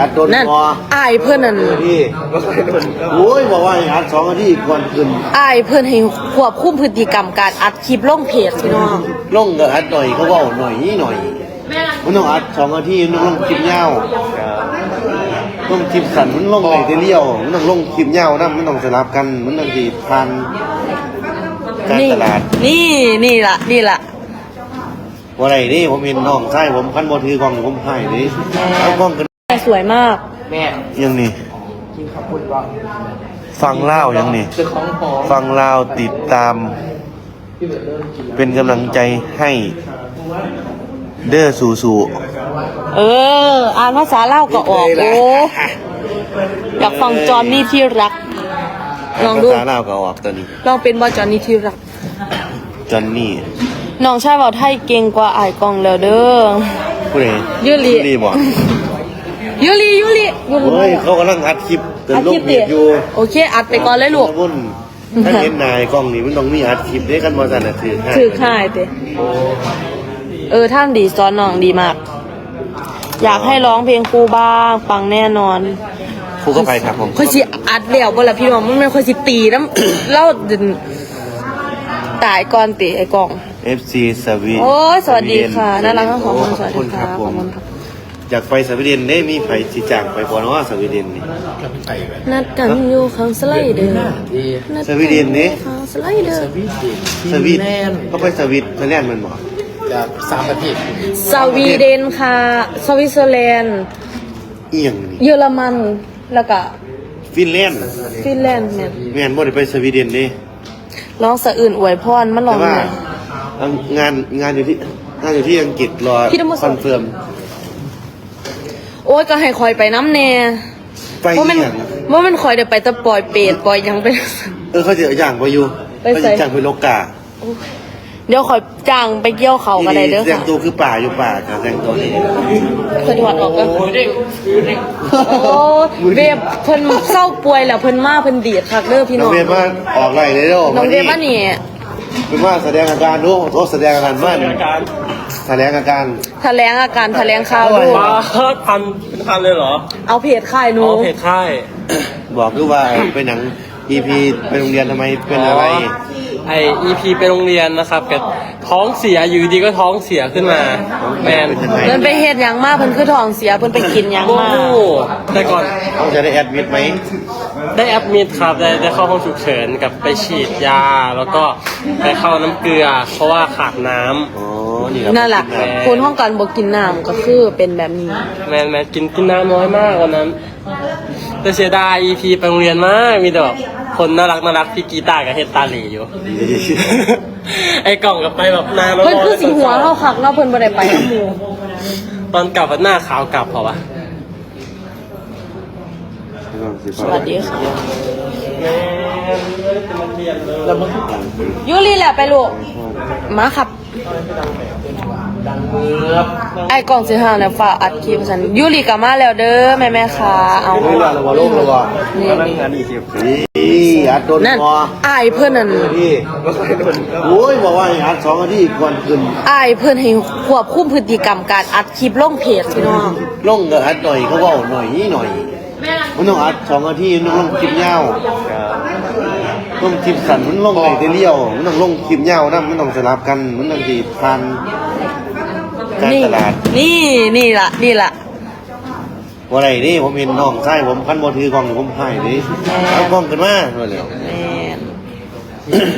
อัดโดนนั่นพออายเพื่อนนั่นพี่โอ้ยบอกว่าให้อัดสองนาทีก่อนขึ้นอายเพื่อนให้ควบคุมพฤติกรรมการอัดคลิปลงเพจพี่น้องลงก็อัดหน่อยเขาเว่าหน่อยนี่หน่อยมันต้องอัดสองนาทีมันต้องลงคลิปยาวต้องคลิปสั้นมันลงไหนเดียวมันต้องลงคลิปยาวนะมันต้องสลับกันมันต้องดีทานการตลาดนี่นี่ล่ะนี่ล่ะว่าไรนี่ผมเห็นน้องใช่ผมพันบอถือกล้องผมให้นี่เอากล้องกัน สวยมาก แม่ยังนี่ กินข้าวปุ้นก่อนฟังเล่าวยังนี่ ซื้อของหอมฟังเล่าวติดตาม พี่เบิร์ดเริ่มกินเป็นกำลังใจให้เด้อสู่สู่เออ อ่านภาษาเล่าวก็ออกโอ้อยากฟังจอห์นนี่ที่รัก ลองดู ภาษาลาวก็ออกตอนนี้ ลองเป็นบอจอห์นนี่ที่รัก จอนนี่น้องชายเบาไทยเก่งกว่าอายกองแล้วเด้อผู้ใดยูริยูรีบอก ยูริยูริยูริเฮ้ยเขากำลังอัดคลิปเกิดอัดลคงลิปเพดิจอยู่โอเค อัดไปก่อนเลยลูกวุ่นถ้าเห็นนายกล้องนี่มันต้องมีอัดคลิปได้กันมาสั่นน่ะถือให้ถือค่ายเตเออท่านดีสอนน้องดีมาก อยากให้ร้องเพลงครูบ้างฟังแน่นอนครูก็ไปครับผมค่อยสิอัดเดี่ยวบ่ละพี่น้องมันไม่ค่อยสิตีน้ำเล่าดึนตายก่อนติไอ้กล่องเอฟซีสวีโอ้ยสวัสดีค่ะน่ารักทั้งสองคนสวัสขอบดีณค่ะผขอบมคุณครับ อยากไปสวีเดนได้มีไผสิจ้างไปบ่เนาะสวีเดนนี่นัดกันอยู่ข้างสไลเดอร์ดีนัสวีเดนนี่ ข้างสไลเดอร์สวีเดนสวีแลนด์เขาไปสวีทแลนด์มันบ่จากสามประเทศสวีเดนค่ะ สวิตเซอร์แลนด์เอียงนี่เยอรมัน แล้วก็ฟินแลนด์ฟินแลนด์เนี่ยแม่นบ่ได้ไปสวีเดนนี่ร้องสะอื่นอวยพรมันร้อแต่งว่าไง งานงานอยู่ที่งานอยู่ที่อังกฤษรอพี่ต้องมาคส่องนเฟิร์มโอ้ยก็ให้คอยไปน้ำแน่ไปเพราะมันเอียงว่ามันคอยเดี๋ยวไปแตะปล่อยเปรตปล่อยหยังไป เออเขาจะเอาอย่างไปอยู่ไปเขาใส่จะจ้างไปโลกาเดี๋ยวคอยจ้างไปเกี่ยวเขากันเลยเด้อแต่งค่ะตัวคือป่าอยู่ป่าค่ะแต่งตัวนี่เคยถอดออกก็โอ้เวฟเพิ่นเศร้าป่วยแล้วเพิ่นมาเพิ่นดีดคักเด้อพี่น้น้อองงเวฟว่าออกไรเลยเด้อน้องเวฟว่านี่เป็นว่าแสดงอาการดูโทษแสดงอาการว่า แสดงอาการ แถลงอาการแถลงข่าวดูว้าพันเป็นพันเลยเหรอเอาเพจค่ายหนูอ๋อเพจค่าย บอกคือว่าไปหนัง EP ไปโรงเรียนทำไมเป็นอะไร ไอ EP ไปโรงเรียนนะครับกับท้องเสียอยู่ดีก็ท้องเสียขึ้นมา แมนเป็นยังไง เพิ่นไปเฮ็ดหยังมาเพิ่นคือท้องเสียเพิ่นไปกินหยังโอ้มาโหแต่ก่อนเขาจะได้แอดมิดไหมได้แอดมิดครับได้ได้เข้าห้องฉุกเฉินกับไปฉีดยา แล้วก็ไปเข้าน้ำเกลือ เพราะว่าขาดน้ำอ๋อ นี่ครับนั่นแหละคนห้องการบ่กินน้ำก็คือเป็นแบบนี้ แมนแมนกินกินน้ำน้อยมากวันนั้น แต่เสียดาย EP ไปโรงเรียนมาก มีแต่แบบคนน่ารักน่ารักพี่กีตาร์กับเฮดตาหลีอยู่ ไอ้กล่องกับไปแบบนานแล้วเพิ่นคือสิหัวเฮาคักเนาะเพิ่นบ่ได้ไปกับหมู่ตอนกลับอะหน้าขาวกลับเปล่าวะสวัสดีค่ะ แล้วมึงยูรีแหละไปลูกมาครับไอ้กล่องสิหาแล้วฝากอัดคลิปฉันยูรีกลับมาแล้วเด้อแม่แม่ๆค่ะ เอา เฮ้ยรอระวังลูกระวังนี่นี่อัดโดนนั่นพออายเพื่อนนั่นพี่โอ้ยบอกว่าให้อัดสองนาทีก่อนขึ้นอายเพื่อนให้ควบคุมพฤติกรรมการอัดคลิปลงเพจพี่น้อง ลงก็อัดหน่อยเขาเว่าหน่อยนี่หน่อยมันต้องอัดสองนาทีมันต้องลงคลิปยาว ลงคลิปสั้นมันลงไหนเดียว มันต้องลงคลิปยาวนะมันต้องสลับกัน มันต้องดีทานการนี่ตลาดนี่นี่ล่ะนี่ล่ะว่าไรนี่ผมเห็นน้องใช่ผมพันบอถือกล้องผมให้นี่เอากล้องกันมาเลยแม่น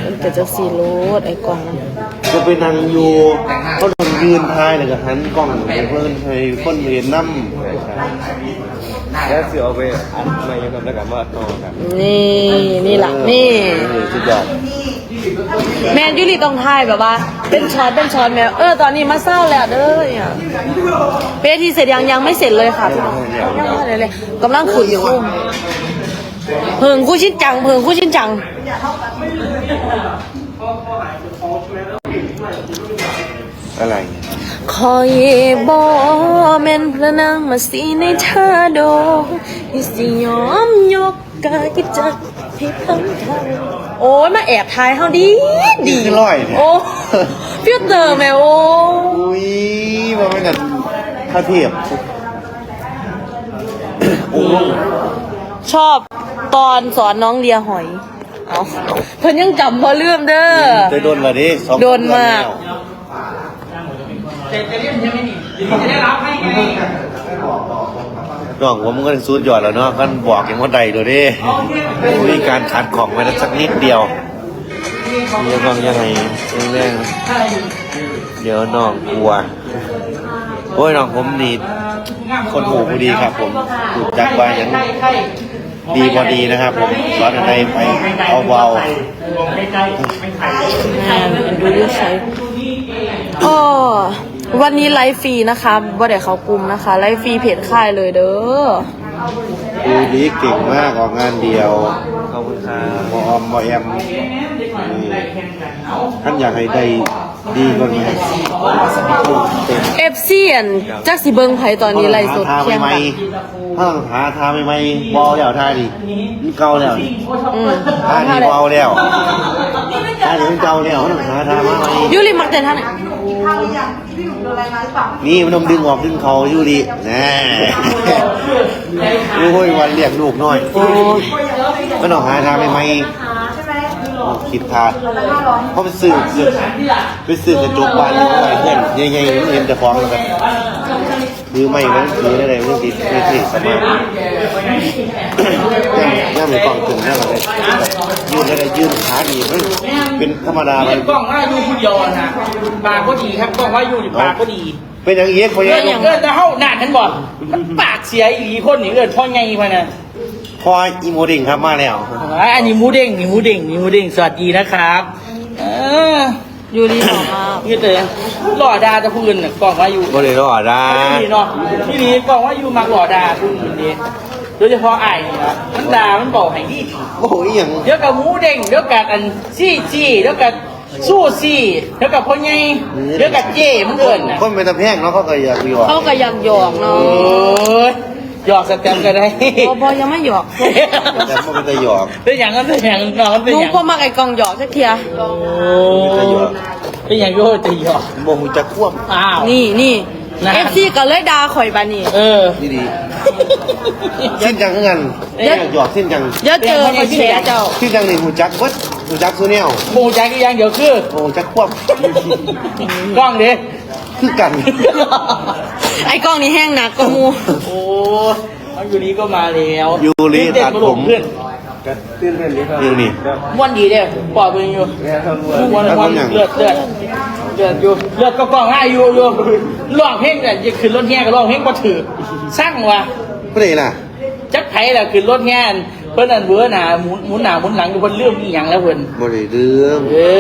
มันก็จะสีโรดไอ้กล่องนั้นก็ไปนั่งอยู่เขาโดนยืนทายเลยก็หันกล้องไปเพื่อนให้คนเห็นน้ำ แล้วเสือเอาไปอัดใหม่กับแล้วกันว่าต่อครับนี่นี่ล่ะนี่เออสุดยอดแมนยูรีต้องทายแบบว่า เป็นช็อตเป็นช็อตแมวเออตอนนี้มาเศร้าแล้วเด้อเนี่ยเวทีเสร็จยังยังไม่เสร็จเลยค่ะพี่น้องยังไม่เสร็จเลยกำลังขุดคุ้มเพิงคู่ชิ้นจังเพิงคู่ชิ้นจังอะไร คอยบอแม่นพระนางมาสีในท่าดงที่สิยอมยกกายจักให้ทั้งทางโอ้ยมาแอบทายเฮาดีดีคือร้อยเนี่ยโอ้ฟิวเตอร์แมวโอ้อุ้ยว่าไม่กันข้าเทียบโอ้โหชอบตอนสอนน้องเลียหอย เอาเพิ่นยังจำบ่ลืมเด้อจะโดนมาดิสองโดนมาก น้องผมก็สูดหยอดแล้วเนาะกันบอกอย่างว่าใดเดี๋ยวดิมีการขัดของไว้สักนิดเดียวเดี๋ยวน้องยังไงเรื่องเดี๋ยวน้องกลัวโอ้ยน้องผมนี่คนหูพอดีครับ ผมถูกจักว่าอย่างดีพอดีนะครับ ผมสอนอะไรไปเอาเบางานดูดิใช้อ๋อ วันนี้ไลฟ์ฟรีนะคะบ่ได้เขากลุ่มนะคะ ไลฟ์ฟรีเพจค่ายเลยเด้อดูดีเก่งมากออกงานเดียวขอบคุณครับบออมบอแอมนี่ท่านอยากให้ได้ดีกว่านี้เต็มเอฟซีอันจักสิเบิงไผตอนนี้ไลฟ์สดทาเที่ยงใหม่กันๆถ้าต้องหาทาใหม่ๆบอแล้วท่าดิมันเก่าแล้วนี่อืมท่านี้บอแล้วท่านี้มันเก่าแล้วต้องหาทามาใหม่ยูริมักเต้นท่าไหน นี่มันต้องดึงออกดึงเขาอยู่ดิแน่โอ้ยวันเรียกลูกหน่อยโอ้ยมันต้องหาทาใหม่ๆคิดทาเพราะไปซื้อซื้อไปซื้อกระจกบานนี่เขาไว้เพื่อนใหญ่ๆเห็นจะฟ้องแล้วกัน ซื้อไม่มันซื้อได้เลยมันติดไม่ติดสมาธิย่ามีกล่องถึงแน่เลยยืนอะไรยืนขาดีมันเป็นธรรมดาไปกล้องว่าอยู่ผู้เดียวนะปากก็ดีครับกล้องว่าอยู่ปากก็ดี เป็นอย่างเงี้ยพอยังอย่างเกินจะเข้าหน้าฉันบอกปากเสียอีคนนี่เกินพ่อไงพะนะพออีโมดิ่งครับมาแล้วอันนี้มูเด้งนี่มูเด้งนี่มูเด้งสวัสดีนะครับ เออ ยูริหล่อมากนี่เตยหล่อดาจะพูดน่ะกล้องว่าอยู่ก็เลยรอดได้นี่เนาะที่นี้กล้องว่าอยู่มาหล่อดาพูดอย่างนี้โดยเฉพาะไอ้นี่นะมันดามันบอกให้ดีโอ้ยอย่างเดี๋ยวกับหมูเด้งเดี๋ยวกับอันซี่จี้เดี๋ยวกับสู้ซี่เดี๋ยวกับพ่อไงเดี๋ยวกับเจ้มันเอิญน่ะคนเป็นตะแพงเนาะเขาก็อยากอยู่เขาก็ยังหยอกเนาะโอ้ย หยอกสแตมป์ก็ได้บอบอยังไม่หยอกแต่มันเป็นตะหยอกเป็นอย่างนั้นเป็นอย่างนั้นน้องเป็นหนูอย่างก็มักไอ้กองหยอกสักเทียโอ้เป็นอย่างโยจะหยอกโมหูจะควบอ้าว นี่นี่นะ เอฟซีก็เลยด่าข่อยบานี่เออ ดีดีสิ้นจังคือกันหยอกสิ้นจังเดี๋ยวเจอข่อยแฉเจ้า สิ้นจังนี่หูจักวัดหูจักซูเนียลหมูใจก็อย่างเดียวคือ โอ้จักควบ กล้องดิ คือกัน ไอ้กองนี้แห้งหนักกว่าหมูโอ้ยยูริก็มาแล้วยูริเด็ตัดมาผลมงเพื่อนยูนี่ ม้วนดีเด้ปอบเป็นอยู่ม้วนม้วนเลือดเลือดเลือดอยู่เลือดก็กล้องให้อยู่อยู่ร้องเพลงแต่จะขึ้นรถแห่ก็ร้องเพลงก็ถือสร้างว่ะไม่ได้ล่ะ จักไผล่ะขึ้นรถแห่ เพิ่นอันเบื่อหนาหมุนหมุนหนาหมุนหลังอยู่เพิ่นเรื่องอีหยังแล้วเพิ่นบ่ได้เรื่องเอ้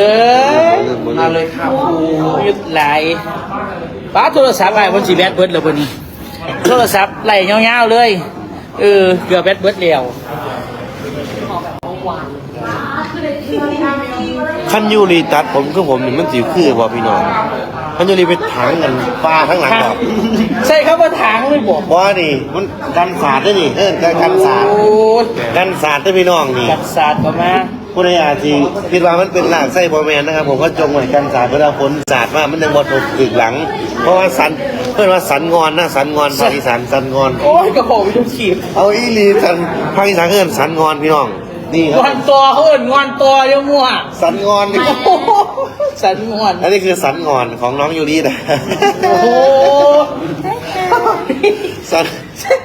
ยมาเลยครับโอ้ยหลายป้าโทรศัพท์ไอ้เพิ่นสิแบตเบิดแล้วเพิ่นนี่โทรศัพท์ไหลยาวๆเลยเออเกือบแบตเบิดแล้วคันยูรีตัดผมคือผมนี่มันสิคือบ่พี่น้องคันยูรีไปถางกันฟ้าทั้งหลังบ่ใช่ครับว่าทางไม่บอก บ่นี่มันกันศาสตร์ได้นี่เออกันศาสตร์โอ้ ยกันศาสตร์ได้พี่น้องนี่กัดศาสตร์ก็มาผู้ใดอาจสิคิดว่ามันเป็นหลากไส้บอแมนนะครับ ผมก็จงไว้กันศาสตร์เวลาฝนศาสตร์ว่ามันยังบ่ตกถึกหลัง เพราะว่าสันเพื่อนว่าสันงอนนะสันงอนภาคอีสานสันงอนโอ้ยกระโปรงวิทุขีบเอาอีหลีสันภาคอีสานเอิ้นสันงอนพี่น้องนี่คงรับอนตัวเขาเอิ้นงอนตัวเดี๋ยวมั่วสันงอนนี่โอ้โหสันงอนอันนี้คือสันงอนของน้องยูรีนะโอ้โห สัน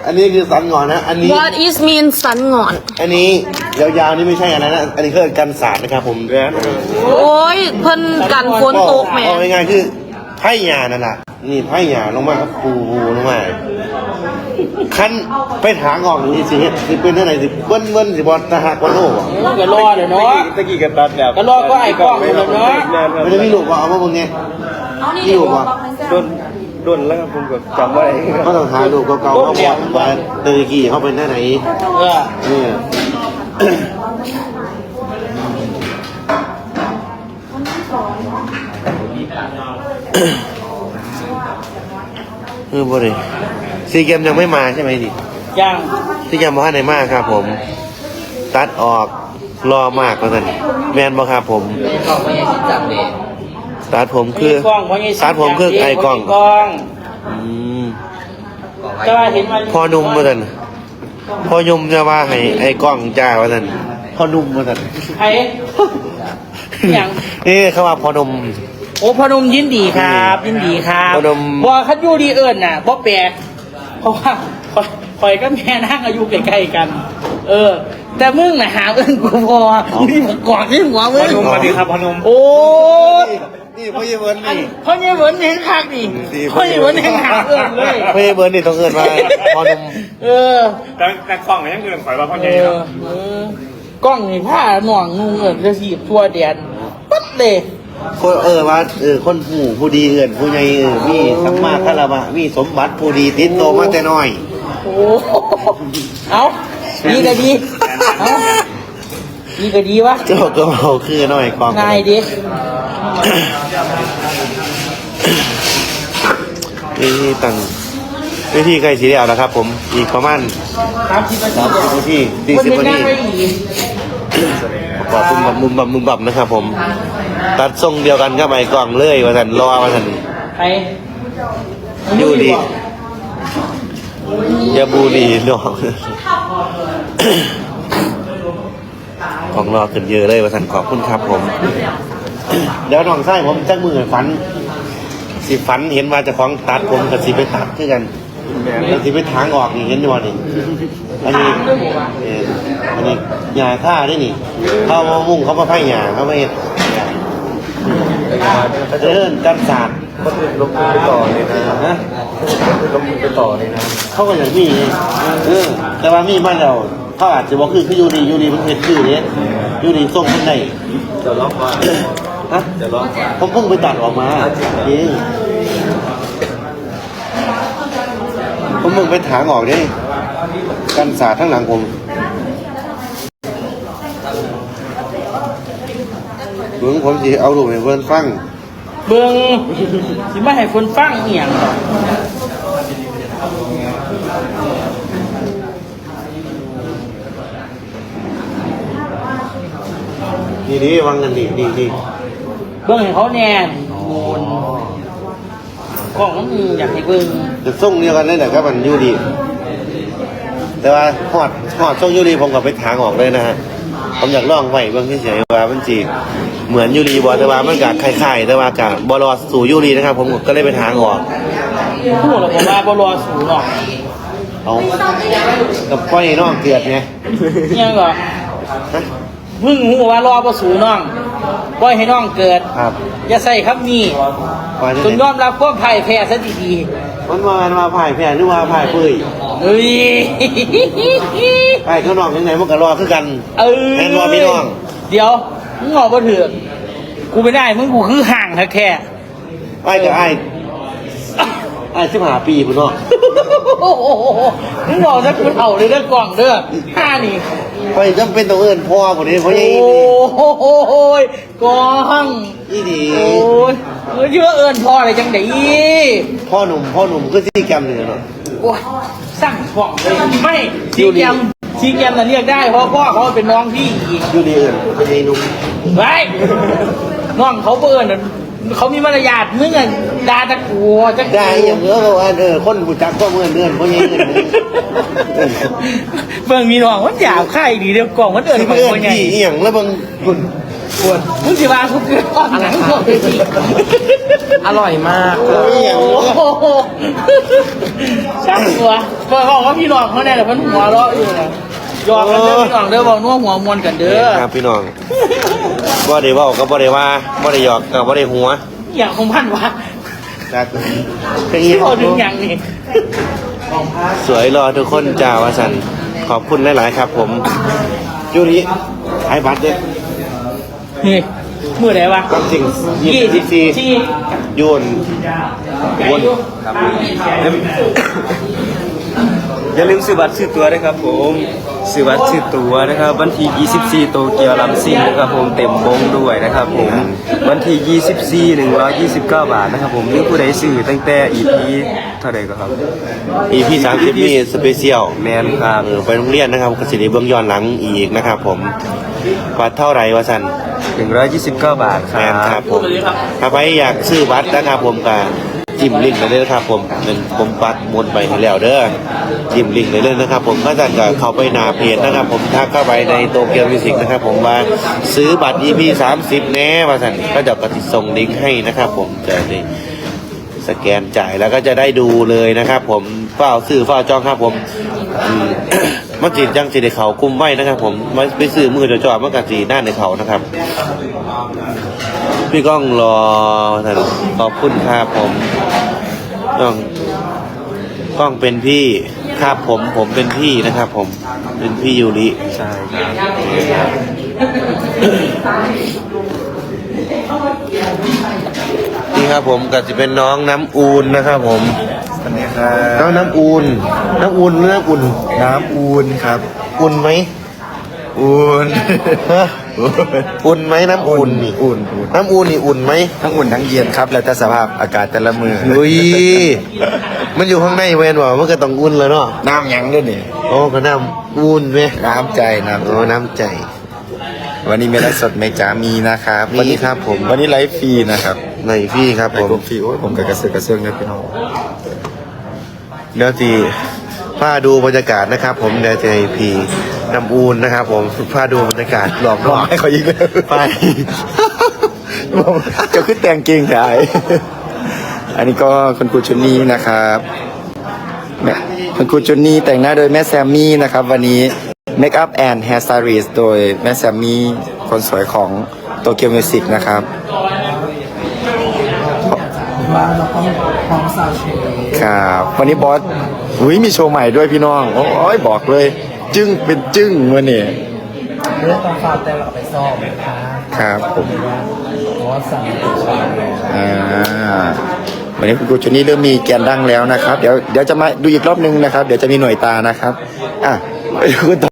อันนี้คือสันงอนนะ อันนี้ What is mean สันงอน อันนี้ยาวๆนี่ไม่ใช่อะไรนะ อันนี้คือกันศาสตร์นะครับผมโอ้ยเพิ่นกันฝนตกแหมเอาง่ายๆคือไพ่ยานั่นแหละนี่ไพ่ยาลงมาครับปูปูลงมาคันไปถางออกนี่สิเฮ็ดสิเป็นเท่าไหร่สิเบิ้นเบิ้นสิบอลตาหักวันโลบ่ก็รอเดี๋ยวเนาะตะกี้กันตัดแบบก็รอก็ไอ้กล้องอยู่แล้วเนาะไม่ได้มีลูกว่าเอามาบนเนี้ยมีลูกว่าโดนโดนแล้วครับผมก็จำไว้เขาต้องหาลูกเก่าๆเขาบอกว่าเตยกี้เขาเป็นเท่าไหร่เออนี่เออบ่ได้ซีเกมยังไม่มาใช่ไหมดิยังซีเกมบ่ทันได้มาครับผม ตัดออกรอมากกว่านั้นแมนบ่ครับผมกล้องไม่ใช่สิจับเลย ตัดผมคือไกล้องไม่ใช่ตัดผมคือไอ้กล้องกล้อง อืมก็ว่าเห็นมันพอหนุ่มเหมือนกันพอยมจะว่าให้ไอ้กล้องจ้าว่าซั่นพอนุ่มว่าซั่นไอ้อย่างนี่เขาว่าพอนมโอ้พนมยินดีครับ ยินดีครับพนมบ่คันอยู่ดีเอิญน่ะบ่แปลกเพราะว่าคอยคอยก็แม่นั่งอายุใกล้ๆกัน เออ แต่มึงน่ะหาเอิญกูพอนี่มากอดที่หัวมึงพนมสวัสดีครับพนมโอ้ นี่พ่อเยเวิร์นนี่เพราะเนี่ยเหมือนเห็นคักนี่นี่เพราะเนี่ยเหมือนเห็นคักเอิญเลย พ่อเยเวิร์นนี่ต้องเอิ้นว่าพอนมเออ แต่แต่กล้องก็ยังเกินข่อยว่าพ่อเอใหญ่อเนาะเออกล้องนี่ผ้าหน่วงนุ่งเอิญจะสีบทั่วแดนปั๊ดเลยคนเออว่าเออคนผู้ผู้ดีเอิ้นผู้ใหญ่เออมีสัมมาคารวะมีสมบัติผู้ดีติดโตมาแต่น้อย โอ้เอาดีก็ดีเอาดีก็ดีวะเจ้าก็เอาคือน้อยกองง่ายดิ นี่ตั้งวิธีใกล้สีแล้วนะครับ ผมอีกประมาณสามสิบนาทีสามสิบนาทีสี่คนสิบเป็นนานั่ทีงไม่ดีประกอบมุมบับมุมบับมุมบับนะครับ ผม ตัดทรงเดียวกันกับไอ้กล่องเลยว่าสันรอว่าสันใครอยู่ดีอย่าบูดีน้องของรอขึ้นเยอะเลยว่าสันขอบคุณครับผม เดี๋ยวน้องไส้ผมจักมือฝัน สิฝันเห็นว่าเจะของตัดผมกับสิไปตัดคือกันแล้วสิไปทางออกนี่เห็นอยู่บ่นี่อันนี้เอ่ออันนี้ยาฆ่าด้วยนี่ เขามามุ่งเขามาไพ่ยาเขาไม่เห็นเดินกันศาสตร์คนอื่นลงทุนไปต่อเลยนะนะ ลงทุนไปต่อเลยนะเขาก็อย่างนี้เออ แต่ว่ามีบ้านเราเขาอาจจะบอกคือคือยูดียูดีมันเป็นคือเนี่ยยูดีส่งคนไหน จะล็อกว่า ฮะจะล็อกว่าผมเพิ่งไปตัดออกมาเองผมเพิ่งไปถางออกเนี่ยกันศาสตร์ทั้งหลังผมเบิ่งผมสิเอารูปให้เพิ่นฟัง เบิ่งสิมาให้คนฟังเอียงหรอกนี่ดีวังกันดีดีดี เบิ่งให้เขาแน่นโมนกล้องมันอยากให้เบิ่งจะส่งเดียวกันได้แหละครับมันยูดีแต่ว่าหอดหอดส่งยูรีผมก็ไปถางออกเลยนะฮะผมอยากลองไว้เบื้องเฉยๆว่ามันจีเหมือนยูรีบอแต่ว่ามันกะคล้ายๆแต่ว่ากะบอรอสู่ยูรีนะครับ ผมก็เลยไปถางออกพูดแล้วผมว่าบ่รอสูหรอกเอากับก้อยน้องเกลือดไงเนี่ยก็ฮะเพิ่งหูว่ารอบ่สูน้อง ปล่อยให้น้องเกิด ครับอย่าใส่คำนี้ว่าจะจนยอมรับความพ่ายแพ้ซะดีมันมามันมาผ่ายแผ่หรือว่าผ่ายเปื่อยๆเอ้ยผ่ายข้างนอกยังไงมันก็รอคือกัน เอ้ยแม่นบ่พี่น้อง เดี๋ยวมึงงอกบ่ถือกกูไม่ได้มึงกูคือห่างแท้ไอ้กับไอ้ไอ้สิบห้าปีพุ่นเนาะๆโอ้โหมึงบอกซะกูเฒ่าเลยเด้อกล่องเด้อห้านี่ ไปจำเป็นต้องเอิ้นพ่อคนนี้เพโอ้ราะยังโหกล่องนี่ดีโอ้ยเออเชื่อเอิญพ่ออะไรจังไดพ่อหนุ่มพ่อหนุ่มก็ซีแกรมหนึ่งเนาะโอ้ยสร้างช่องเลยไม่ซีแกมซีแกมน่ะเรียกได้เพราะพ่อเขาเป็นน้องพี่อีกยูดีเอิญเป็นไอ้หนุ่ม ไว้น้องเขาเบิ่นน่ะ เขามีมารยาทมึงอะด่าตะกัวจะได้อย่างเงี้ยเขาว่าเออคนบูจักก็เมื่อนเดือนเพราะยังเงินเบิ่งมีน้องมันหยาบคายดีเดียวกล่องมันเอิญที่ไปเพื่อนคนใหญ่ที่เอียงแล้วบางคุณควรมึงสิว่าทุกเรื่องก่อนหนังก่อนเลยสิอร่อยมากโอ้โหช่างตัวเมื่อเขาบอกว่าพี่น้องเขาเนี่ยแต่เพิ่นหัวเราะอยู่นะ ยอมกันเด้อพี่น้องเด้อบอกนัวหัวมวนกันเด้อครับพี่น้องบ่ได้เว่าก็บ่ได้ว่าบ่ได้หยอกก็บ่ได้หัวอย่างของพันวะจากเป็นที่ยังพอถึงอย่างนี้สวยรอทุกคนจ้าวาสันขอบคุณหลาย ๆ ครับ ผมยูริขายบัตรเนี่ยนี่มือไหนวะความจริงยี่สิบสี่สี่ยวนวน อย่าลืมซื้อบัตรซื้อตั๋วด้วยครับผมซื้อบัตรซื้อตั๋วนะครับวันที่24โตเกียวลำซิ่งนะครับผมเต็มวงด้วยนะครับผมวันที่24 129 บาทนะครับผมหรือผู้ใดซื้อตั้งแต่ EP เท่าไหร่ก็ครับอีพีสามสิบมีสเปเชียลแมนครับเออไปโรงเรียนนะครับกสิริเบื้องย้อนหลังอีกนะครับผมบัตรเท่าไหร่วะสัน129 บาทคแมรันครับบผมถ้าไปอยากซื้อบัตรนะครับผมก็ จิ้มลิงก์ได้เลยนะครับ ผมเป็นผมปักหมดไปให้แล้วเด้อจิ้มลิงก์ได้เลยนะครับ ผมก็จะกับเข้าไปหน้าเพจนะครับ ผมทักเข้าไปในโตเกียวมิวสิกนะครับ ผมว่าซื้อบัตร EP 30 แน่มาสั่นก็จะกติส่งลิงก์ให้นะครับ ผมจะได้สแกนจ่ายแล้วก็จะได้ดูเลยนะครับ ผมเฝ้าซื้อเฝ้าจองครับ ผมมันจีจังสีในเขากุ้มไว้นะครับ ผมมาไปซื้อมือจอๆมันกับสีหน้าในเขานะครับ พี่ก้องรอท่านขอบคุณครับผมก้องก้องเป็นพี่ครับผมผมเป็นพี่นะครับ ผมเป็นพี่ยูริใช่ครับนี่ครับผมก็จะเป็นน้องน้ำอูนนะครับ ผมสวัสดีครับน้องน้ำอูนน้ำอูนหรือน้ำอุ่นน้ำอูนครับ อุ่นไหมอูนฮะ อุ่นไหมน้ำอุ่นนี่อุ่นอุ่นน้ำอูนนี่อุ่นไหมทั้งอุ่นทั้งเย็นครับ แล้วแต่สภาพอากาศแต่ละมือลุยมันอยู่ข้างในเวนว่ามันก็ต้องอุ่นแล้วเนาะน้ำหยังด้วยนี่โอ้ก็น้ำอุ่นไหมน้ำใจน้ำโอ้น้ำใจ วันนี้มีไลฟ์สดไหมจ้ามีนะครับมีวันนี้ครับผมวันนี้ไลฟ์ฟรีนะครับในพี่ครับไลผมฟ์ฟรีโอ้ยผมกับกระเสือกกระเสือกนะพี่น้องเดี๋ยวที พาดูบรรยากาศนะครับ ผมเดี๋ยวจะให้พีน้ำอูนนะครับ ผมพาดูบรรยากาศรอบบอกให้เขายิงเลยไปผมจะขึ้นแต่งเกงถ่ายอันนี้ก็คุณครูชุนนี่นะครับแม่คุณครูชุนนี่แต่งหน้าโดยแม่แซมมี่นะครับ วันนี้ Make up and Hair Stylist โดยแม่แซมมี่คนสวยของโตเกียวมิวสิกนะครับครับ วันนี้บอส อุ้ยมีโชว์ใหม่ด้วยพี่น้อง โอ้ยบอกเลย จึ้งเป็นจึ้งวันนี้เรื่องต้องฝากแต่เราไปซ่อมนะคะครับผมเพราะว่าสั่งติดชาอ่าวันนี้คุณครูชุนี่เริ่มมีแกนดังแล้วนะครับ เดี๋ยวเดี๋ยวจะมาดูอีกรอบนึงนะครับ เดี๋ยวจะมีหน่วยตานะครับ อะไปดูกันต่อ